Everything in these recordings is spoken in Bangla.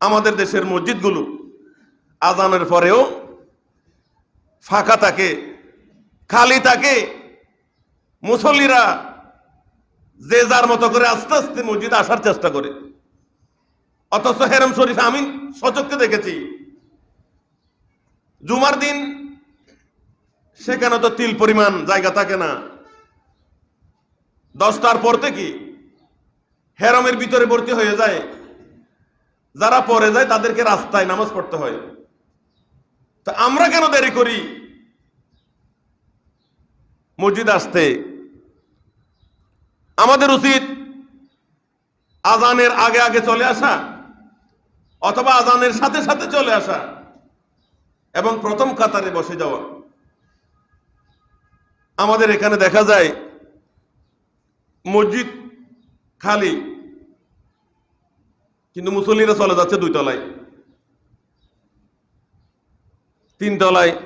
আমাদের দেশের মসজিদগুলো আজানের পরেও ফাঁকা থাকে, খালি থাকে। মুসল্লিরা যে যার মতো করে আস্তে আস্তে মসজিদ আসার চেষ্টা করে। অথচ হেরম শরীফ আমি সচক্ষে দেখেছি, জুমার দিন সেখানে তো তিল পরিমাণ জায়গা থাকে না। দশটার পর থেকে হেরমের ভিতরে ভর্তি হয়ে যায়। যারা পরে যায়, তাদেরকে রাস্তায় নামাজ পড়তে হয়। তা আমরা কেন দেরি করি? মসজিদ আসতে। আমাদের উচিত আজানের আগে আগে চলে আসা অথবা আজানের সাথে সাথে চলে আসা এবং প্রথম কাতারে বসে যাওয়া। আমাদের এখানে দেখা যায়, মসজিদ খালি। কিন্তু মুসল্লিরা চলে যাচ্ছে দুই তলায়। তিন তলায়।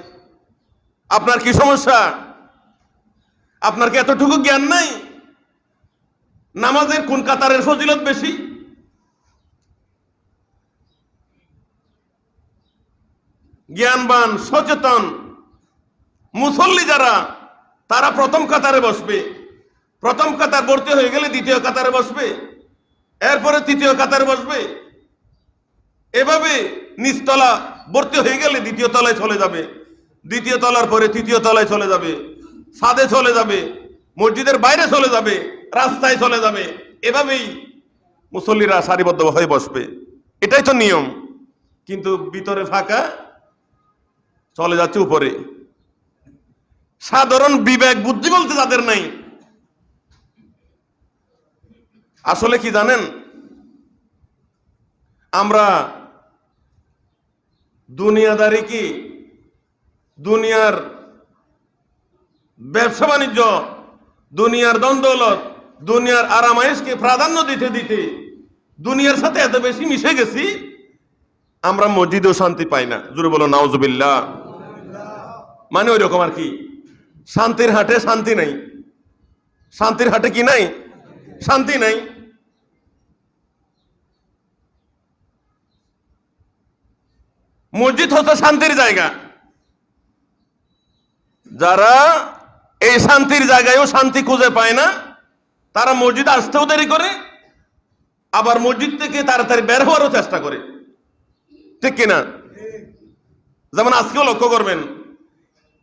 আপনার কি সমস্যা? আপনার কি এতটুকু জ্ঞান নাই? নামাজের কোন কাতারের ফজিলত বেশি? জ্ঞানবান, সচেতন মুসল্লি যারা, তারা প্রথম কাতারে বসবে। প্রথম কাতার ভর্তি হয়ে গেলে দ্বিতীয় কাতারে বসবে। এরপরে তৃতীয় কাতারে বসবে। এভাবে নিচতলা ভর্তি হয়ে গেলে দ্বিতীয় তলায় চলে যাবে। দ্বিতীয় তলার পরে তৃতীয় তলায় চলে যাবে। ছাদে চলে যাবে। মসজিদের বাইরে চলে যাবে। রাস্তায় চলে যাবে। এভাবেই মুসল্লিরা সারিবদ্ধ হয়ে বসবে। এটাই তো নিয়ম। কিন্তু ভিতরে ফাঁকা, চলে যাচ্ছে উপরে। সাধারণ বিবেক, বুদ্ধি বলতে যাদের নাই আসলে কি জানেন? আমরা দুনিয়াদারি কি? দুনিয়ার ব্যবসা বাণিজ্য, দুনিয়ার দ্বন্দ্বলত দুনিয়ার আরামায়েশকে প্রাধান্য দিতে দিতে দুনিয়ার সাথে এত বেশি মিশে গেছি, আমরা মসজিদেও শান্তি পাই না। জুড়ে বলো নাওজুবিল্লাহ মানে ওই রকম আর কি। শান্তির হাটে শান্তি নাই। শান্তির হাটে কি নাই? শান্তি নাই। মসজিদ হচ্ছে শান্তির জায়গা। যারা এই শান্তির জায়গায়ও শান্তি খুঁজে পায় না, তারা মসজিদ আসতেও দেরি করে, আবার মসজিদ থেকে তাড়াতাড়ি বের হওয়ারও চেষ্টা করে। ঠিক কিনা? যেমন আজকেও লক্ষ্য করবেন,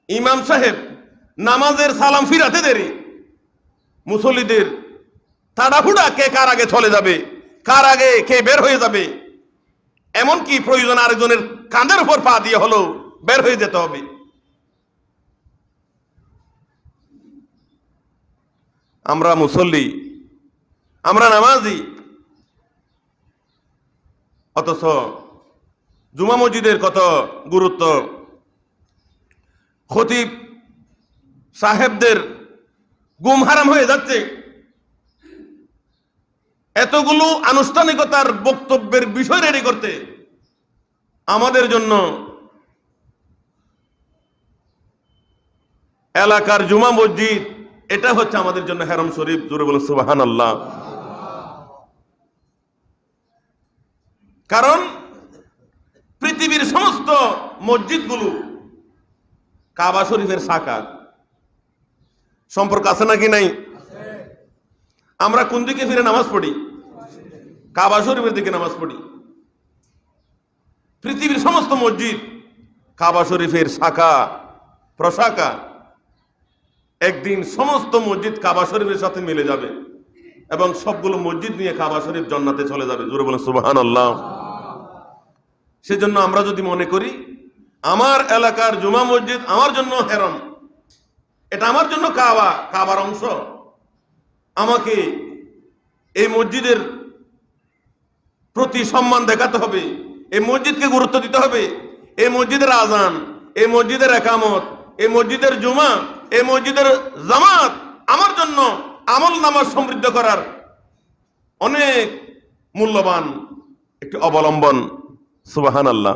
ইমাম সাহেব নামাজের সালাম ফিরাতে দেরি। মুসল্লিদের তাড়াহুড়া কে কার আগে চলে যাবে? কার আগে কে বের হয়ে যাবে? এমন কি প্রয়োজন আরেকজনের কাঁধের উপর পা দিয়ে হলো বের হয়ে যেতে হবে। আমরা মুসল্লি, আমরা নামাজি। অথচ জুমা মসজিদের কত গুরুত্ব। খতিব সাহেবদের গুম হারাম হয়ে যাচ্ছে। এতগুলো আনুষ্ঠানিকতার বক্তব্যের বিষয় রেডি করতে আমাদের জন্য এলাকার জুমা মসজিদ, এটা হচ্ছে আমাদের জন্য হেরম শরীফ। বলে সুবাহান আল্লাহ কারণ পৃথিবীর সমস্ত মসজিদগুলো কাবা শরীফের শাখা। সম্পর্ক আছে নাকি নাই? আমরা কোন দিকে ফিরে নামাজ পড়ি? কাবা শরীফের দিকে নামাজ পড়ি। পৃথিবীর সমস্ত মসজিদ, কাবা শরীফের শাখা, প্রশাখা, একদিন সমস্ত মসজিদ কাবা শরীফের সাথে মিলে যাবে এবং সবগুলো মসজিদ নিয়ে কাবা শরীফ জন্নাতে চলে যাবে। জোরে বলে সুবাহান আল্লাহ সেজন্য আমরা যদি মনে করি, আমার এলাকার জুমা মসজিদ আমার জন্য হেরম। এটা আমার জন্য কাবা, কাবার অংশ। আমাকে এই মসজিদের প্রতি সম্মান দেখাতে হবে। এই মসজিদকে গুরুত্ব দিতে হবে। এই মসজিদের আজান, এই মসজিদের একামত, এই মসজিদের জুমা, এই মসজিদের জামাত আমার জন্য আমল নামাজ সমৃদ্ধ করার অনেক মূল্যবান একটি অবলম্বন। সুবাহান আল্লাহ